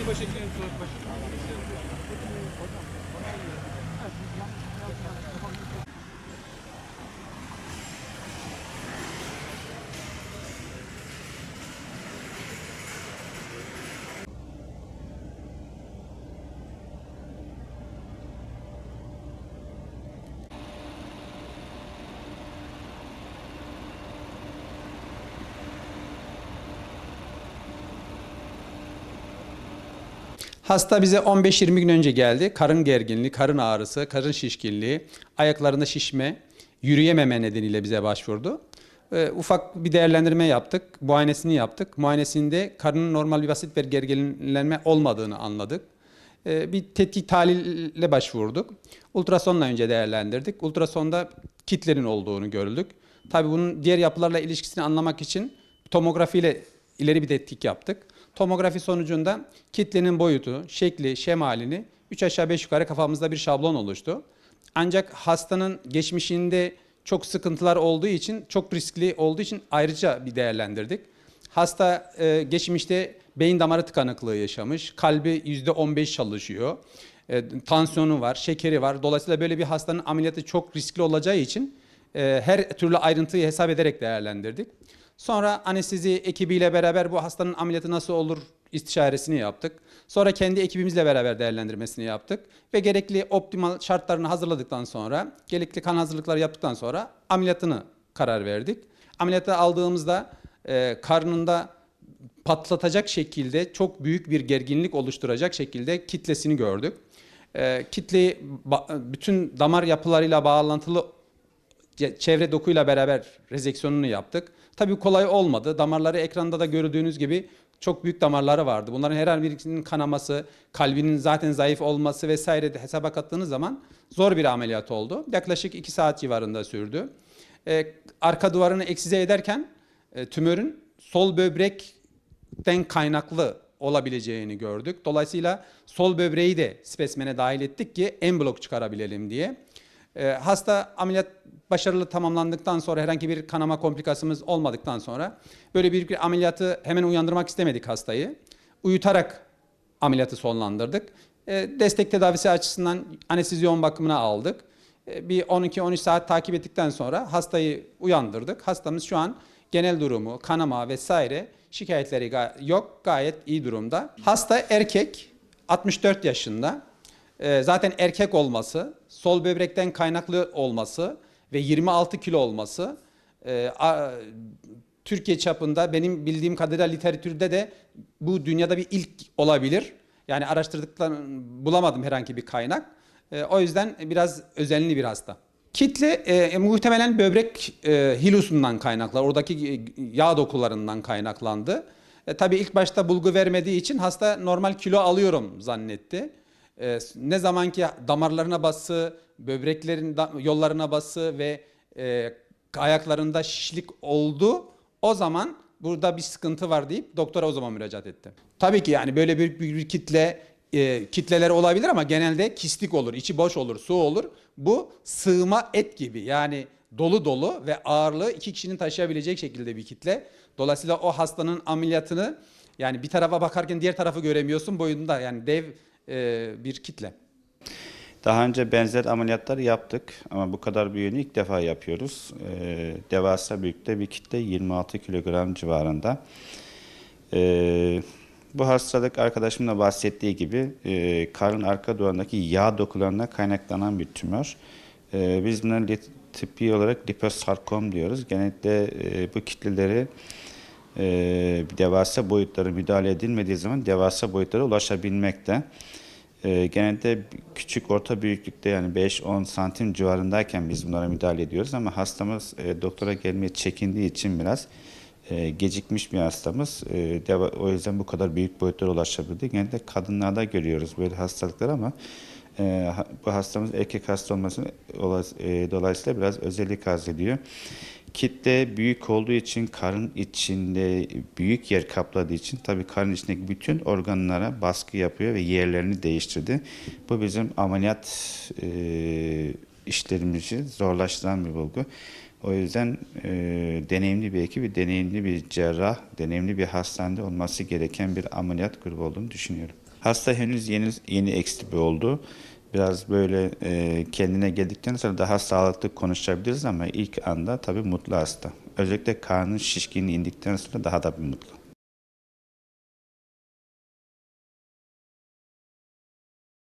Beni başa gidelim sonra başa. Hasta bize 15-20 gün önce geldi. Karın gerginliği, karın ağrısı, karın şişkinliği, ayaklarında şişme, yürüyememe nedeniyle bize başvurdu. Ee, ufak bir değerlendirme yaptık, muayenesini yaptık. Muayenesinde karının normal bir basit bir gerginlenme olmadığını anladık. Ee, bir tetkik tahlille başvurduk. Ultrasonla önce değerlendirdik. Ultrasonda kitlerin olduğunu gördük. Tabii bunun diğer yapılarla ilişkisini anlamak için tomografiyle ileri bir tetkik yaptık. Tomografi sonucunda kitlenin boyutu, şekli, şemalini 3 aşağı 5 yukarı kafamızda bir şablon oluştu. Ancak hastanın geçmişinde çok sıkıntılar olduğu için, çok riskli olduğu için ayrıca bir değerlendirdik. Hasta e, geçmişte beyin damarı tıkanıklığı yaşamış, kalbi %15 çalışıyor, e, tansiyonu var, şekeri var. Dolayısıyla böyle bir hastanın ameliyatı çok riskli olacağı için e, her türlü ayrıntıyı hesap ederek değerlendirdik. Sonra anestezi ekibiyle beraber bu hastanın ameliyatı nasıl olur istişaresini yaptık. Sonra kendi ekibimizle beraber değerlendirmesini yaptık. Ve gerekli optimal şartlarını hazırladıktan sonra, gerekli kan hazırlıkları yaptıktan sonra ameliyatını karar verdik. Ameliyatı aldığımızda e, karnında patlatacak şekilde çok büyük bir gerginlik oluşturacak şekilde kitlesini gördük. E, kitleyi bütün damar yapılarıyla bağlantılı çevre dokuyla beraber rezeksiyonunu yaptık. Tabii kolay olmadı. Damarları ekranda da gördüğünüz gibi çok büyük damarları vardı. Bunların her birinin kanaması, kalbinin zaten zayıf olması vesaire de hesaba kattığınız zaman zor bir ameliyat oldu. Yaklaşık 2 saat civarında sürdü. Ee, arka duvarını eksize ederken e, tümörün sol böbrekten kaynaklı olabileceğini gördük. Dolayısıyla sol böbreği de spesmene dahil ettik ki en blok çıkarabilelim diye. Ee, hasta ameliyat başarılı tamamlandıktan sonra herhangi bir kanama komplikasyonumuz olmadıktan sonra böyle bir, ameliyatı hemen uyandırmak istemedik hastayı. Uyutarak ameliyatı sonlandırdık. Ee, destek tedavisi açısından anestezi yoğun bakımına aldık. Ee, bir 12-13 saat takip ettikten sonra hastayı uyandırdık. Hastamız şu an genel durumu, kanama vesaire şikayetleri yok. Gayet iyi durumda. Hasta erkek, 64 yaşında. Ee, zaten erkek olması, sol böbrekten kaynaklı olması ve 26 kilo olması e, Türkiye çapında benim bildiğim kadarıyla literatürde de bu dünyada bir ilk olabilir. Yani araştırdıktan bulamadım herhangi bir kaynak. E, o yüzden biraz özenli bir hasta. Kitle e, muhtemelen böbrek e, hilusundan kaynaklar, oradaki e, yağ dokularından kaynaklandı. E, tabii ilk başta bulgu vermediği için hasta normal kilo alıyorum zannetti. E, ne zamanki damarlarına bası, böbreklerin da- yollarına bası ve e, ayaklarında şişlik oldu, o zaman burada bir sıkıntı var deyip doktora o zaman müracaat etti. Tabii ki yani böyle bir, bir, bir kitle e, kitleler olabilir ama genelde kistik olur, içi boş olur, su olur. Bu sığma et gibi yani dolu dolu ve ağırlığı iki kişinin taşıyabilecek şekilde bir kitle. Dolayısıyla o hastanın ameliyatını yani bir tarafa bakarken diğer tarafı göremiyorsun boyunda yani dev e, bir kitle. Daha önce benzer ameliyatlar yaptık ama bu kadar büyüğünü ilk defa yapıyoruz. Ee, devasa büyükte bir kitle 26 kilogram civarında. Ee, bu hastalık arkadaşımın da bahsettiği gibi e, karın arka duvarındaki yağ dokularına kaynaklanan bir tümör. Ee, biz buna tıbbi olarak liposarkom diyoruz. Genellikle e, bu kitleleri e, devasa boyutları müdahale edilmediği zaman devasa boyutlara ulaşabilmekte. E, genelde küçük orta büyüklükte yani 5-10 santim civarındayken biz bunlara müdahale ediyoruz ama hastamız e, doktora gelmeye çekindiği için biraz e, gecikmiş bir hastamız. E, deva- o yüzden bu kadar büyük boyutlara ulaşabildi. Genelde kadınlarda görüyoruz böyle hastalıklar ama e, bu hastamız erkek hasta olması e, dolayısıyla biraz özellik arz ediyor. Kitle büyük olduğu için karın içinde büyük yer kapladığı için tabii karın içindeki bütün organlara baskı yapıyor ve yerlerini değiştirdi. Bu bizim ameliyat e, işlerimizi zorlaştıran bir bulgu. O yüzden e, deneyimli bir ekip, deneyimli bir cerrah, deneyimli bir hastanede olması gereken bir ameliyat grubu olduğunu düşünüyorum. Hasta henüz yeni yeni ekstibi oldu. Biraz böyle e, kendine geldikten sonra daha sağlıklı konuşabiliriz ama ilk anda tabii mutlu hasta. Özellikle karnın şişkinliği indikten sonra daha da bir mutlu.